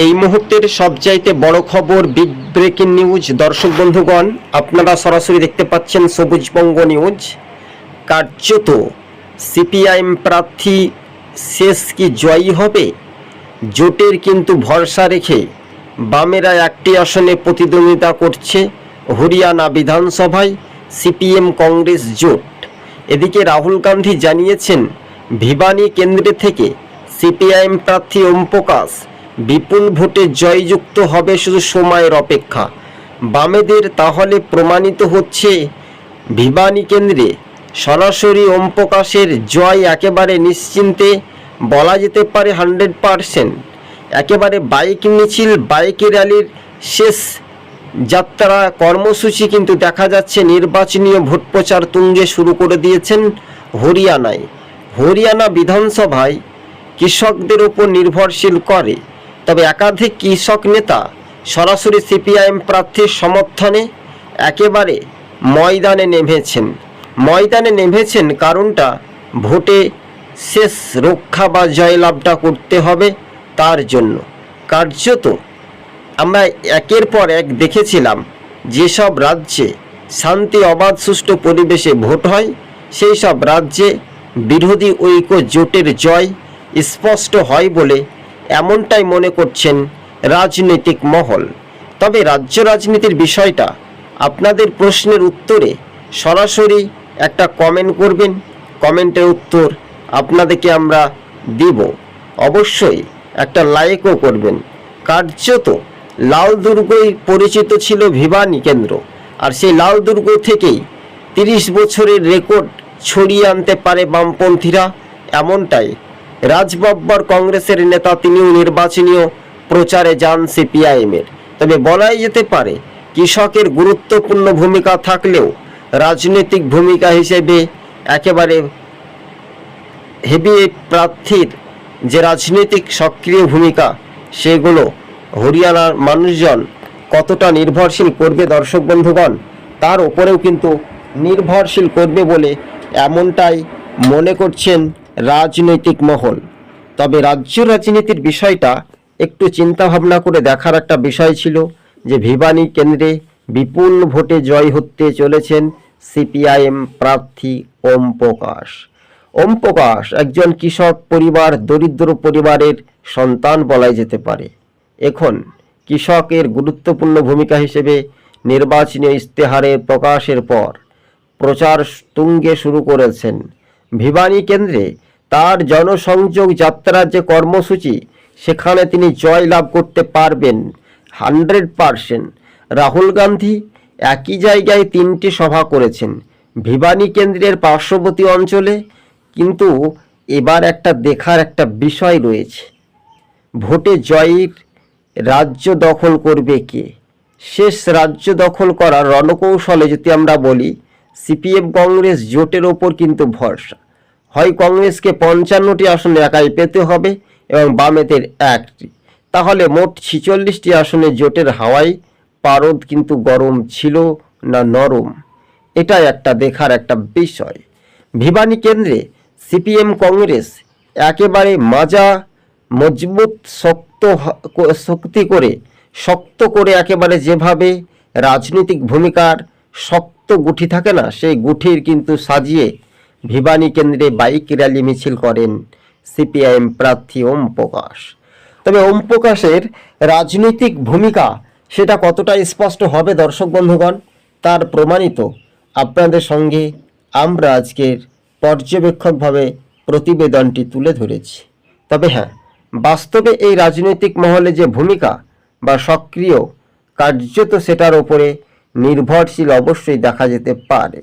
এই মুহূর্তের সবচাইতে বড় খবর বিগ ব্রেকিং নিউজ দর্শক বন্ধুগণ, আপনারা সরাসরি দেখতে পাচ্ছেন সবুজবঙ্গ নিউজ। কার্যত সিপিআইএম প্রার্থী শেষ কি জয়ী হবে? জোটের কিন্তু ভরসা রেখে বামেরা একটি আসনে প্রতিদ্বন্দ্বিতা করছে হরিয়ানা বিধানসভায় সিপিএম কংগ্রেস জোট। এদিকে রাহুল গান্ধী জানিয়েছেন, ভিবানী কেন্দ্রে থেকে সিপিআইএম প্রার্থী ওম প্রকাশ বিপুল ভোটে জয়যুক্ত হবে শুধু সময়ের অপেক্ষা। বামেদের তাহলে প্রমাণিত হচ্ছে ভিবানী কেন্দ্রে সরাসরি ওম প্রকাশের জয় একেবারে নিশ্চিন্তে বলা যেতে পারে হান্ড্রেড পারসেন্ট। একেবারে বাইক মিছিল বাইক র্যালির শেষ যাত্রা কর্মসূচি কিন্তু দেখা যাচ্ছে নির্বাচনীয় ভোট প্রচার তুঙ্গে শুরু করে দিয়েছেন হরিয়ানায়। হরিয়ানা বিধানসভায় কৃষকদের ওপর নির্ভরশীল করে। তবে একাধিক কৃষক নেতা সরাসরি সিপিআইএম প্রার্থীর সমর্থনে একেবারে ময়দানে নেমেছেন। ময়দানে নেমেছেন কারণটা ভোটে শেষ রক্ষা বা জয়লাভটা করতে হবে তার জন্য। কার্যত আমরা একের পর এক দেখেছিলাম যেসব রাজ্যে শান্তি, অবাধ, সুষ্ঠু পরিবেশে ভোট হয় সেই সব রাজ্যে বিরোধী ঐক্য জোটের জয় স্পষ্ট হয় বলে এমনটাই মনে করছেন রাজনৈতিক মহল। তবে রাজ্য রাজনীতির বিষয়টা আপনাদের প্রশ্নের উত্তরে সরাসরি একটা কমেন্ট করবেন। কমেন্টের উত্তর আপনাদেরকে আমরা দিব। অবশ্যই একটা লাইকও করবেন। কার্যত লাল দুর্গই পরিচিত ছিল ভিবানী কেন্দ্র। আর সেই লাল দুর্গ থেকেই তিরিশ বছরের রেকর্ড ছড়িয়ে আনতে পারে বামপন্থীরা। এমনটাই রাজবাব্বর কংগ্রেসের নেতা তিনিও নির্বাচনীয় প্রচারে যান সিপিআইএমের। তবে বলাই যেতে পারে, কৃষকের গুরুত্বপূর্ণ ভূমিকা থাকলেও রাজনৈতিক ভূমিকা হিসেবে একেবারে হেভি প্রার্থীর যে রাজনৈতিক সক্রিয় ভূমিকা, সেগুলো হরিয়ানার মানুষজন কতটা নির্ভরশীল করবে দর্শক বন্ধুগণ, তার ওপরেও কিন্তু নির্ভরশীল করবে বলে এমনটাই মনে করছেন রাজনৈতিক মহল। তবে রাজ্য রাজনীতির বিষয়টা একটু চিন্তা ভাবনা করে দেখার একটা বিষয় ছিল যে ভিবানী কেন্দ্রে বিপুল ভোটে জয় হতে চলেছেন সিপিআইএম প্রার্থী ওম প্রকাশ। ওম প্রকাশ একজন কৃষক পরিবার, দরিদ্র পরিবারের সন্তান বলাই যেতে পারে। এখন কৃষকের গুরুত্বপূর্ণ ভূমিকা হিসেবে নির্বাচনী ইস্তেহারের প্রকাশের পর প্রচার তুঙ্গে শুরু করেছেন ভিবানী কেন্দ্রে। তার জনসংযোগ যাত্রার যে কর্মসূচি, সেখানে তিনি জয় লাভ করতে পারবেন হান্ড্রেড পারসেন্ট। রাহুল গান্ধী একই জায়গায় তিনটি সভা করেছেন, ভিবানী কেন্দ্রের পার্শ্ববর্তী অঞ্চলে, কিন্তু এবার একটা দেখার একটা বিষয় রয়েছে। ভোটে জয়ের রাজ্য দখল করবে কে? শেষ রাজ্য দখল করার রণকৌশলে যদি আমরা বলি, সিপিএম কংগ্রেস জোটের ওপর কিন্তু ভরসা। হয় কংগ্রেসকে পঞ্চান্নটি আসনে একাই পেতে হবে এবং বামেদের একটি। তাহলে মোট ছিচল্লিশটি আসনে জোটের হাওয়ায় পারদ কিন্তু গরম ছিল না নরম। এটা একটা দেখার একটা বিষয়। ভিবানী কেন্দ্রে সিপিএম কংগ্রেস একেবারে মাজা, মজবুত, শক্ত শক্তি করে, শক্ত করে একেবারে যেভাবে রাজনৈতিক ভূমিকার শক্ত গুঠি থাকে না, সেই গুঠির কিন্তু সাজিয়ে ভিবানী কেন্দ্রে বাইক র্যালি মিছিল করেন সিপিআইএম প্রার্থী ওম প্রকাশ। তবে ওম প্রকাশের রাজনৈতিক ভূমিকা সেটা কতটা স্পষ্ট হবে দর্শক বন্ধুগণ, তার প্রমাণিত আপনাদের সঙ্গে আমরা আজকের পর্যবেক্ষকভাবে প্রতিবেদনটি তুলে ধরেছি। তবে হ্যাঁ বাস্তবে এই রাজনৈতিক মহলে যে ভূমিকা বা সক্রিয় কার্যত সেটার ওপরে নির্ভরশীল অবশ্যই দেখা যেতে পারে।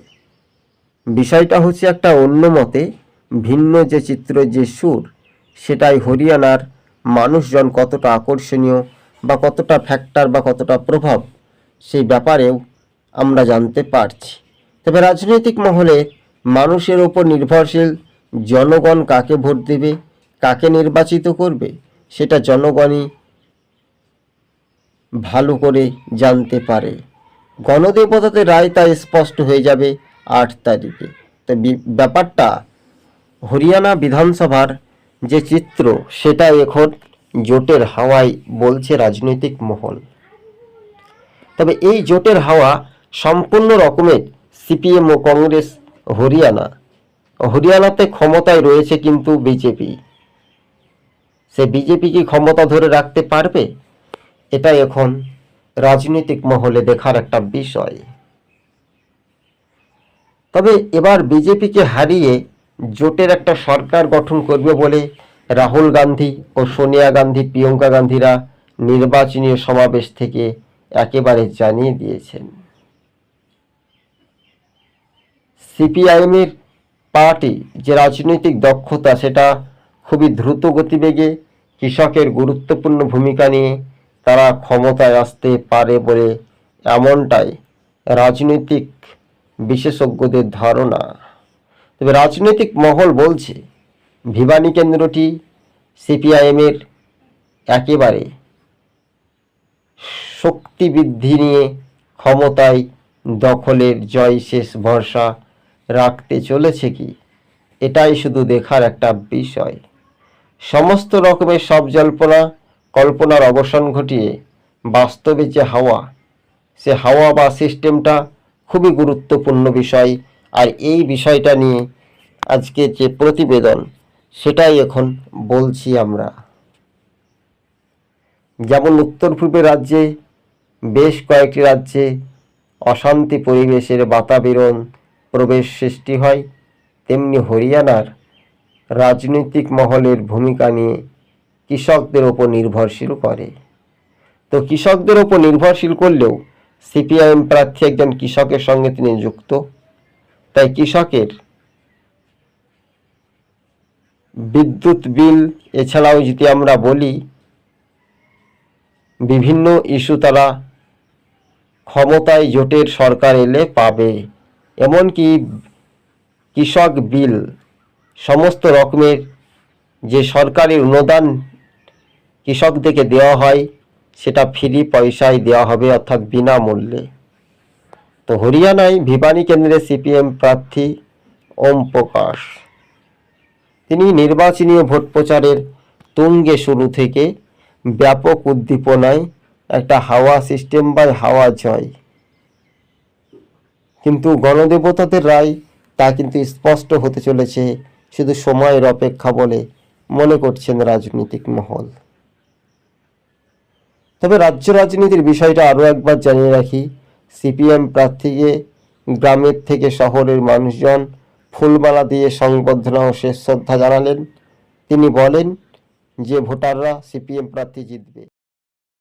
বিষয়টা হচ্ছে একটা অন্য মতে ভিন্ন যে চিত্র যে সুর, সেটাই হরিয়ানার মানুষজন কতটা আকর্ষণীয় বা কতটা ফ্যাক্টর বা কতটা প্রভাব সেই ব্যাপারেও আমরা জানতে পারছি। তবে রাজনৈতিক মহলে মানুষের ওপর নির্ভরশীল জনগণ কাকে ভোট দেবে, কাকে নির্বাচিত করবে, সেটা জনগণই ভালো করে জানতে পারে। গণদেবতাতে রায় তা স্পষ্ট হয়ে যাবে আট তারিখে। তো ব্যাপারটা হরিয়ানা বিধানসভার যে চিত্র, সেটা এখন জোটের হাওয়ায় বলছে রাজনৈতিক মহল। তবে এই জোটের হাওয়া সম্পূর্ণ রকমের সিপিএম ও কংগ্রেস হরিয়ানা। হরিয়ানাতে ক্ষমতায় রয়েছে কিন্তু বিজেপি। সে বিজেপি কি ক্ষমতা ধরে রাখতে পারবে? এটা এখন রাজনৈতিক মহলে দেখার একটা বিষয়। তবে এবার বিজেপিকে হারিয়ে জোটের একটা সরকার গঠন করবে বলে রাহুল গান্ধী ও সোনিয়া গান্ধী, প্রিয়ঙ্কা গান্ধীরা নির্বাচনী সমাবেশ থেকে একেবারে জানিয়ে দিয়েছেন। সিপিআইএমের পার্টি যে রাজনৈতিক দক্ষতা, সেটা খুবই দ্রুত গতিবেগে কৃষকের গুরুত্বপূর্ণ ভূমিকা নিয়ে তারা ক্ষমতায় আসতে পারে বলে এমনটাই রাজনৈতিক বিশেষজ্ঞদের ধারণা। তবে রাজনৈতিক মহল বলছে, ভিবানী কেন্দ্রটি সিপিআইএমের একেবারে শক্তি বৃদ্ধি নিয়ে ক্ষমতায় দখলের জয় শেষ ভরসা রাখতে চলেছে কি? এটাই শুধু দেখার একটা বিষয়। সমস্ত রকমের সব জল্পনা, কল্পনার অবসান ঘটিয়ে বাস্তবে যে হাওয়া, সে হাওয়া বা সিস্টেমটা খুবই গুরুত্বপূর্ণ বিষয়। আর এই বিষয়টা নিয়ে আজকে যে প্রতিবেদন, সেটাই এখন বলছি আমরা। যেমন উত্তর পূর্বের রাজ্যে বেশ কয়েকটি রাজ্যে অশান্তি পরিবেশের বাতাবরণ প্রবেশ সৃষ্টি হয়। তেমনি হরিয়ানার রাজনৈতিক মহলের ভূমিকা নিয়ে কৃষকদের ওপর নির্ভরশীল করে। তো কৃষকদের ওপর নির্ভরশীল করলেও সিপিআইএম প্রার্থী একজন কৃষকের সঙ্গে তিনি যুক্ত। তাই কৃষকের বিদ্যুৎ বিল, এছাড়াও যদি আমরা বলি, বিভিন্ন ইস্যু তারা ক্ষমতায় জোটের সরকার এলে পাবে। এমনকি কৃষক বিল, সমস্ত রকমের যে সরকারি অনুদান কৃষকদেরকে দেওয়া হয় সেটা ফ্রি পয়সায় দেওয়া হবে, অর্থাৎ বিনামূল্যে। তো হরিয়ানায় ভিবানী কেন্দ্রে সিপিএম প্রার্থী ওম প্রকাশ। তিনি নির্বাচনী ভোট প্রচারের তুঙ্গে শুরু থেকে ব্যাপক উদ্দীপনায় একটা হাওয়া সিস্টেম বাই হাওয়া জয়। কিন্তু গণদেবতাদের রায় তা কিন্তু স্পষ্ট হতে চলেছে, শুধু সময়ের অপেক্ষা বলে মনে করছেন রাজনৈতিক মহল। তবে রাজ্য রাজনীতির বিষয়টা আরও একবার জানিয়ে রাখি। সিপিএম প্রার্থীকে গ্রামের থেকে শহরের মানুষজন ফুলমালা দিয়ে সংবর্ধনা ও শেষ শ্রদ্ধা জানালেন। তিনি বলেন, যে ভোটাররা সিপিএম প্রার্থী জিতবে